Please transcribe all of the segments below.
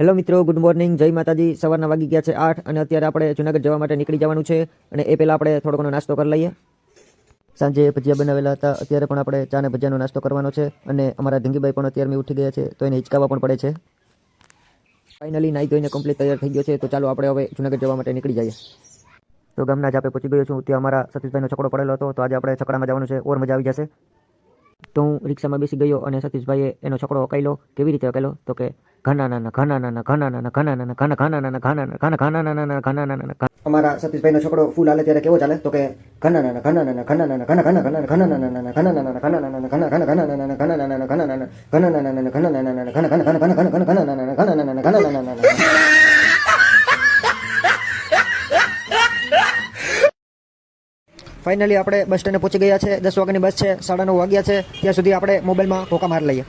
Hello મિત્રો, good morning. જય માતાજી. સવારના વાગી ગયા છે આઠ અને અત્યારે આપણે જુનાગઢ જવા માટે નીકળી જવાનું છે. અને એ પહેલાં આપણે થોડો ઘણો નાસ્તો કરી લઈએ. સાંજે ભજીયા બનાવેલા હતા. અત્યારે પણ આપણે ચા અને ભજીયાનો નાસ્તો કરવાનો છે. અને અમારા ધીંગીભાઈ પણ અત્યારે ઉઠી ગયા છે, તો એને હિંચકાવા પણ પડે છે. ફાઇનલી નાઈ ધોઈને કમ્પ્લીટ તૈયાર થઈ ગયો છે. તો ચાલો આપણે હવે જુનાગઢ જવા માટે નીકળી જઈએ. તો ગામના જ આપણે પહોંચી ગયો છું. ત્યાં અમારા સતીશભાઈનો છકડો પડેલો હતો. તો આજે આપણે છકડામાં જવાનું છે. ઓર મજા આવી જશે. તો હું રિક્ષામાં બેસી ગયો અને સતીશભાઈએ એનો છકડો અકાયલો કેવી રીતે અકાયલો તો કે ઘના નાના ઘના નાના ઘના નાના ઘના નાના ઘના ઘના નાના ઘના ઘના ઘના નાના ઘના નાના અમારા સતીશભાઈનો છોકરો ફૂલ હાલે ત્યારે કેવો ચાલે તો કે ઘના નાના ઘના નાના ઘના નાના ઘના ઘના ઘના ઘના નાના ઘના નાના ઘના નાના ઘના ઘના ઘના નાના ઘના નાના ઘના નાના ઘના નાના ઘના નાના ઘના ઘના ઘના ઘના ઘના ઘના ઘના નાના ઘના નાના ઘના નાના ફાઇનલી આપણે બસ સ્ટેન્ડે પહોંચી ગયા છે. દસ વાગ્યાની બસ છે સાડા નવ વાગ્યા છે. ત્યાં સુધી આપણે મોબાઈલમાં હોકા માર લઈએ.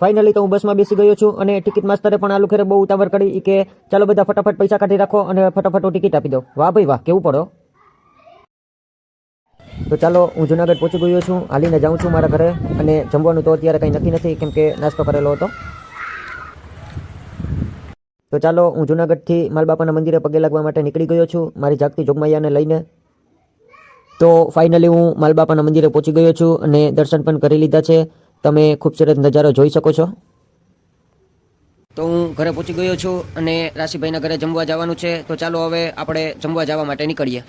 ફાઇનલી તો હું બસમાં બેસી ગયો છું અને ટિકિટ માસ્તરે પણ આ લુખેરે બહુ ઉતાવળ કરી કે ચાલો બધા ફટાફટ પૈસા કાઢી રાખો અને ફટાફટ ટિકિટ આપી દો. વાહ ભાઈ વાહ કેવું પડો? તો ચાલો હું જુનાગઢ પહોંચી ગયો છું હાલીને જાઉં છું મારા ઘરે અને જમવાનું તો અત્યારે કંઈ નક્કી નથી કેમ કે નાસ્તો કરેલો હતો. તો ચાલો હું જૂનાગઢથી માલબાપાના મંદિરે પગે લાગવા માટે નીકળી ગયો છું. મારી જાગતી જોગમૈયાને લઈને. તો ફાઇનલી હું માલબાપાના મંદિરે પહોંચી ગયો છું અને દર્શન પણ કરી લીધા છે. તમે ખૂબસૂરત નજારો જોઈ શકો છો. તો હું ઘરે પહોંચી ગયો છું અને રાશિભાઈના ઘરે જમવા જવાનું છે. તો ચાલો હવે આપણે જમવા જવા માટે નીકળીએ.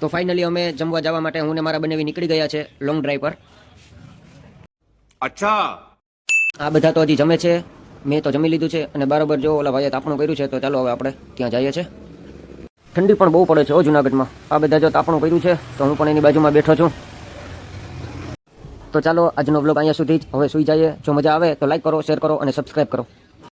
તો ફાઇનલી અમે જમવા જવા માટે હું ને મારા બંને નીકળી ગયા છે લોંગ ડ્રાઈવ પર. અચ્છા. આ બધા તો હજી જમે છે. મેં તો જમી લીધું છે અને બરાબર જો ઓલા ભાઈએ તાપણું કર્યું છે, તો ચાલો હવે આપણે ત્યાં જઈએ છીએ. ઠંડી પણ બહુ પડે છે ઓ જુનાગઢમાં. આ બધા જો તાપણું કર્યું છે, તો હું પણ એની બાજુમાં બેઠો છું. તો ચાલો આજનો બ્લોગ અહીંયા સુધી જ હવે સુઈ જઈએ. જો મજા આવે તો લાઈક કરો શેર કરો અને સબસ્ક્રાઈબ કરો.